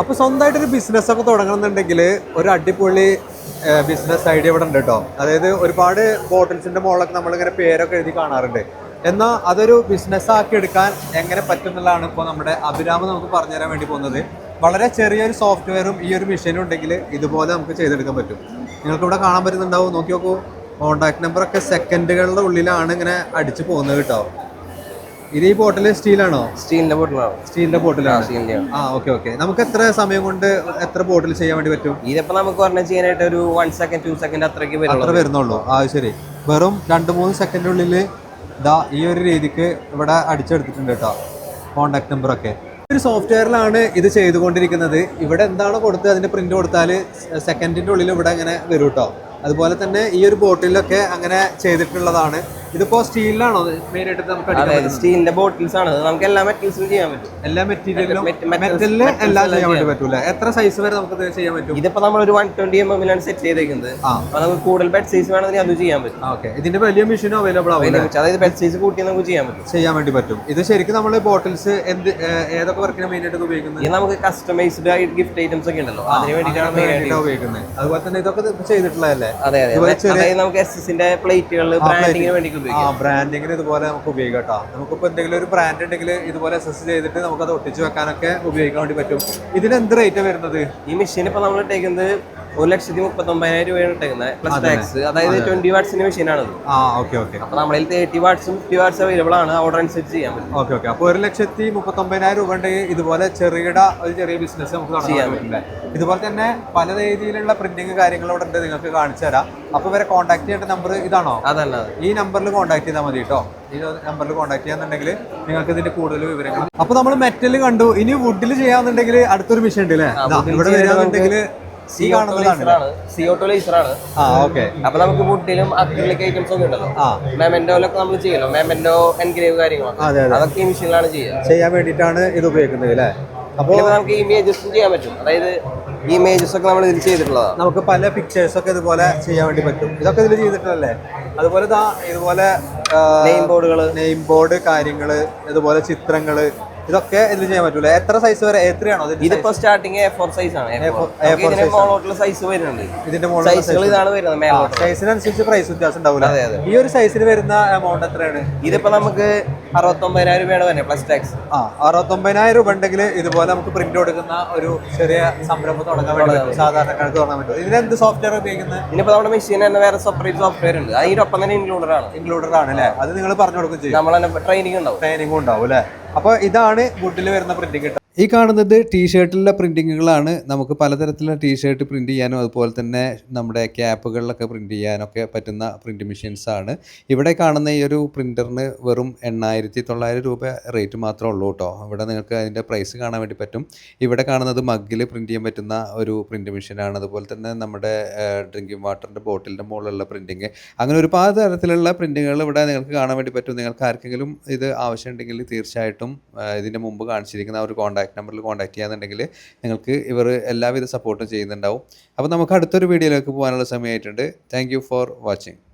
അപ്പൊ സ്വന്തമായിട്ടൊരു ബിസിനസ് ഒക്കെ തുടങ്ങണമെന്നുണ്ടെങ്കിൽ ഒരു അടിപൊളി ബിസിനസ് ഐഡിയ ഇവിടെ ഉണ്ട് കേട്ടോ അതായത് ഒരുപാട് ബോട്ടിൽസിന്റെ മുകളിലൊക്കെ നമ്മളിങ്ങനെ പേരൊക്കെ എഴുതി കാണാറുണ്ട്. എന്നാൽ അതൊരു ബിസിനസ് ആക്കി എടുക്കാൻ എങ്ങനെ പറ്റുന്നുള്ളതാണ് ഇപ്പോൾ നമ്മുടെ അഭിരാമ് നമുക്ക് പറഞ്ഞു തരാൻ വേണ്ടി പോകുന്നത്. വളരെ ചെറിയൊരു സോഫ്റ്റ്വെയറും ഈ ഒരു മെഷീനും ഉണ്ടെങ്കിൽ ഇതുപോലെ നമുക്ക് ചെയ്തെടുക്കാൻ പറ്റും. നിങ്ങൾക്ക് ഇവിടെ കാണാൻ പറ്റുന്നുണ്ടാവും. നോക്കി നോക്കൂ കോൺടാക്ട് നമ്പറൊക്കെ സെക്കൻഡുകളുടെ ഉള്ളിലാണ് ഇങ്ങനെ അടിച്ചു പോകുന്നത് കേട്ടോ ഇത് ഈ ബോട്ടിൽ സ്റ്റീലാണോ? സ്റ്റീലിന്റെ ബോട്ടിലാണ് സ്റ്റീലിന്റെ ബോട്ടിലാണ് സ്റ്റീലിന്റെ ആ ഓക്കെ ഓക്കെ നമുക്ക് എത്ര സമയം കൊണ്ട് എത്ര ബോട്ടിൽ ചെയ്യാൻ വേണ്ടി പറ്റും? ഇതിപ്പോ നമുക്ക് പറഞ്ഞ ചെയ്യാനായിട്ട് ഒരു വൺ സെക്കൻഡ് ടു സെക്കൻഡ് അത്രയ്ക്ക് അത്ര വരുന്നുള്ളൂ. ആ ശരി. വെറും രണ്ട് മൂന്ന് സെക്കൻഡിനുള്ളിൽ ദാ ഈ ഒരു രീതിക്ക് ഇവിടെ അടിച്ചെടുത്തിട്ടുണ്ട് കേട്ടോ. കോണ്ടാക്ട് നമ്പർ ഒക്കെ. ഒരു സോഫ്റ്റ്വെയറിലാണ് ഇത് ചെയ്തുകൊണ്ടിരിക്കുന്നത്. ഇവിടെ എന്താണ് കൊടുത്ത് അതിന്റെ പ്രിന്റ് കൊടുത്താൽ സെക്കൻഡിന്റെ ഉള്ളിൽ ഇവിടെ അങ്ങനെ വരും കേട്ടോ. അതുപോലെ തന്നെ ഈ ഒരു ബോട്ടിലൊക്കെ അങ്ങനെ ചെയ്തിട്ടുള്ളതാണ്. ഇതിപ്പോ സ്റ്റീലിലാണോ? മെയിൻ ആയിട്ട് നമുക്ക് അടിക്കാൻ സ്റ്റീലിന്റെ ബോട്ടിൽസ് ആണ്. നമുക്ക് എല്ലാ മെറ്റൽസിലും ചെയ്യാൻ പറ്റും. എല്ലാ മെറ്റീരിയലും മെറ്റലിൽ എല്ലാം ചെയ്യാൻ വേണ്ടി പറ്റൂല. എത്ര സൈസ് വരെ നമുക്ക് ചെയ്യാൻ പറ്റും? ഇതിപ്പോ നമ്മൾ ഒരു വൺ ട്വന്റി എം എമ്മിലാണ് സെറ്റ് ചെയ്തേക്കുന്നത്. അപ്പൊ നമുക്ക് കൂടുതൽ ബെഡ് സൈസ് വേണമെങ്കിൽ അത് ചെയ്യാൻ പറ്റും. ഓക്കെ ഇതിന്റെ വലിയ മെഷീനും അവൈലബിൾ ആവും അതായത് ബെഡ് സൈസ് കൂട്ടി നമുക്ക് ചെയ്യാൻ പറ്റും. ചെയ്യാൻ വേണ്ടി പറ്റും. ഇത് ശരിക്കും നമ്മൾ ബോട്ടിൽസ് എന്ത് ഏതൊക്കെ വർക്കിന് മെയിൻ ആയിട്ട് ഉപയോഗിക്കുന്നത്? നമുക്ക് കസ്റ്റമൈസ്ഡ് ആയിട്ട് ഗിഫ്റ്റ് ഐറ്റംസ് ഒക്കെ ഉണ്ടല്ലോ. അതിന് വേണ്ടിയിട്ടാണ് ഉപയോഗിക്കുന്നത്. അതുപോലെ തന്നെ ഇതൊക്കെ ചെയ്തിട്ടുള്ളതല്ലേ? അതെ അതെ അതായത് നമുക്ക് എസ് എസിന്റെ പ്ലേറ്റുകൾ ബ്രാൻഡിങ്ങിന് വേണ്ടി ആ ബ്രാൻഡിങ്ങിന് ഇതുപോലെ നമുക്ക് ഉപയോഗിക്കാം കേട്ടോ. നമുക്കിപ്പോൾ എന്തെങ്കിലും ഒരു ബ്രാൻഡ് ഉണ്ടെങ്കിൽ ഇതുപോലെ അസസ് ചെയ്തിട്ട് നമുക്കത് ഒട്ടിച്ച് വെക്കാനൊക്കെ ഉപയോഗിക്കാൻ വേണ്ടി പറ്റും. ഇതിന് എന്ത് റേറ്റ് വരുന്നത്? ഈ മെഷീൻ ഇപ്പോൾ നമ്മൾ ഇട്ടേക്കുന്നത് ഒരു ലക്ഷത്തി മുപ്പത്തൊമ്പതിനായിരം രൂപയാണ് ഇട്ടേക്കുന്നത് പ്ലസ് ടാക്സ് അതായത് ട്വന്റി വാട്ട്സിന്റെ മെഷീനാണ് അപ്പൊ നമ്മളിൽ തേർട്ടി വാട്ട്സും ഫിഫ്റ്റി വാട്ട്സ് അവൈലബിൾ ആണ്. ഓർഡർ അനുസരിച്ച് ചെയ്യാൻ പറ്റും. ഓക്കെ ഓക്കെ അപ്പോൾ ഒരു ലക്ഷത്തി മുപ്പത്തൊമ്പതിനായിരം രൂപ ഉണ്ടെങ്കിൽ ഇതുപോലെ ചെറുകിട ഒരു ചെറിയ ബിസിനസ് നമുക്ക് ചെയ്യാൻ പറ്റില്ല ഇതുപോലെ തന്നെ പല രീതിയിലുള്ള പ്രിന്റിങ് കാര്യങ്ങളും ഇവിടെ ഉണ്ട് നിങ്ങൾക്ക് കാണിച്ചു തരാം. അപ്പോൾ ഇവരെ കോൺടാക്ട് ചെയ്യേണ്ട നമ്പർ ഇതാണോ? അതല്ല അത്. ഈ നമ്പറിൽ കോൺടാക്ട് ചെയ്താൽ മതി കേട്ടോ ഈ നമ്പറിൽ കോൺടാക്ട് ചെയ്യാന്നുണ്ടെങ്കിൽ നിങ്ങൾക്ക് ഇതിന്റെ കൂടുതൽ വിവരങ്ങൾ. അപ്പൊ നമ്മൾ മെറ്റൽ കണ്ടു. ഇനി വുഡിൽ ചെയ്യാന്നുണ്ടെങ്കിൽ അടുത്തൊരു മിഷൻ ഉണ്ട് അല്ലേ ഇവിടെ വരികയാണെന്നുണ്ടെങ്കിൽ ഈ കാണുന്നതാണ് സിഒട്ടോ ലേസർ ആണ്. ആ ഓക്കെ. അപ്പൊ നമുക്ക് വുഡിലും അക്രിലിക് ഐറ്റംസ് ഒക്കെ ഉണ്ടല്ലോ. മെമെന്റോയിലൊക്കെ നമ്മൾ ചെയ്യല്ലോ. മെമെന്റോ എൻഗ്രേവ് കാര്യങ്ങളൊക്കെ. അതെ അതെ. അതൊക്കെ ഈ മെഷീനിലാണ് ചെയ്യുക. ചെയ്യാൻ വേണ്ടിയിട്ടാണ് ഇത് ഉപയോഗിക്കുന്നത് അല്ലേ? അപ്പോൾ നമുക്ക് ഇമേജസും ചെയ്യാൻ പറ്റും. അതായത് ഇമേജസ് ഒക്കെ നമ്മൾ ഇതിൽ ചെയ്തിട്ടുള്ളതാണ്. നമുക്ക് പല പിക്ചേഴ്സ് ഒക്കെ ഇതുപോലെ ചെയ്യാൻ വേണ്ടി പറ്റും. ഇതൊക്കെ ഇതിൽ ചെയ്തിട്ടുള്ളല്ലേ അതുപോലെ ഇതുപോലെ നെയിം ബോർഡുകൾ നെയിം ബോർഡ് കാര്യങ്ങൾ ഇതുപോലെ ചിത്രങ്ങൾ ഇതൊക്കെ ഇതിൽ ചെയ്യാൻ പറ്റൂല? എത്ര സൈസ് വരെ? എത്രയാണോ ഇത് ഇതിപ്പോ സ്റ്റാർട്ടിങ് എ ഫോർ സൈസ് ആണ്. A4 നമുക്ക് ഇതിന്റെ മോളോട്ടുള്ള സൈസ് വരുന്നുണ്ട്. ഇതിന്റെ സൈസുകൾ ഇതാണ് വരുന്നത് സൈസിനനുസരിച്ച് പ്രൈസ് വ്യത്യാസം ഉണ്ടാവില്ല. ഈ ഒരു സൈസിൽ വരുന്ന എമൗണ്ട് എത്രയാണ്? ഇതിപ്പോ നമുക്ക് അറുപത്തൊമ്പതിനായിരം രൂപയാണ് വരുന്നത് പ്ലസ് ടാക്സ് ആ അറുപത്തൊമ്പതിനായിരം രൂപ ഉണ്ടെങ്കിൽ ഇതുപോലെ നമുക്ക് പ്രിന്റ് കൊടുക്കുന്ന ഒരു ചെറിയ സംരംഭം തുടങ്ങാൻ വേണ്ടി പറ്റും സാധാരണക്കാർക്ക് തുടങ്ങാൻ പറ്റും. ഇതിന് എന്ത് സോഫ്റ്റ്വെയർ ഉപയോഗിക്കുന്നത്? ഇനിയിപ്പോ നമ്മുടെ മെഷീൻ തന്നെ വേറെ സെപ്പറേറ്റ് സോഫ്റ്റ്വെയർ ഉണ്ട്. അതിനൊപ്പം തന്നെ ഇൻക്ലൂഡഡ് ആണ്. ഇൻക്ലൂഡഡ് ആണ് അല്ലേ? അത് നിങ്ങൾ പറഞ്ഞു കൊടുക്കും ചെയ്യും. നമ്മൾ തന്നെ ട്രെയിനിങ് ഉണ്ടാവും ട്രെയിനിങ്ങും ഉണ്ടാവും അല്ലേ? അപ്പോൾ ഇതാണ് വുഡിൽ വരുന്ന പ്രിന്റിംഗ് ഈ കാണുന്നത് ടീഷർട്ടിലെ പ്രിന്റിങ്ങുകളാണ് നമുക്ക് പലതരത്തിലുള്ള ടീഷർട്ട് പ്രിന്റ് ചെയ്യാനും അതുപോലെ തന്നെ നമ്മുടെ ക്യാപ്പുകളിലൊക്കെ പ്രിന്റ് ചെയ്യാനൊക്കെ പറ്റുന്ന പ്രിന്റ് മെഷീൻസ് ആണ്. ഇവിടെ കാണുന്ന ഈ ഒരു പ്രിന്ററിന് വെറും എണ്ണായിരത്തി തൊള്ളായിരം രൂപ റേറ്റ് മാത്രമേ ഉള്ളൂ കേട്ടോ. ഇവിടെ നിങ്ങൾക്ക് അതിന്റെ പ്രൈസ് കാണാൻ വേണ്ടി പറ്റും. ഇവിടെ കാണുന്നത് മഗ്ഗിൽ പ്രിന്റ് ചെയ്യാൻ പറ്റുന്ന ഒരു പ്രിന്റ് മെഷീനാണ്. അതുപോലെ തന്നെ നമ്മുടെ ഡ്രിങ്കിങ് വാട്ടറിന്റെ ബോട്ടിലിന്റെ മുകളിലുള്ള പ്രിന്റിങ് അങ്ങനെ ഒരുപാട് തരത്തിലുള്ള പ്രിന്റുകൾ ഇവിടെ നിങ്ങൾക്ക് കാണാൻ വേണ്ടി പറ്റും. നിങ്ങൾക്ക് ആർക്കെങ്കിലും ഇത് ആവശ്യമുണ്ടെങ്കിൽ തീർച്ചയായിട്ടും ഇതിന്റെ മുമ്പ് കാണിച്ചിരിക്കുന്ന ആ ഒരു കോൺടാക്ട് നമ്പറിൽ കോൺടാക്ട് ചെയ്യാന്നുണ്ടെങ്കിൽ നിങ്ങൾക്ക് ഇവർ എല്ലാവിധ സപ്പോർട്ടും ചെയ്യുന്നുണ്ടാവും. അപ്പോൾ നമുക്ക് അടുത്തൊരു വീഡിയോയിലേക്ക് പോകാനുള്ള സമയമായിട്ടുണ്ട്. Thank for watching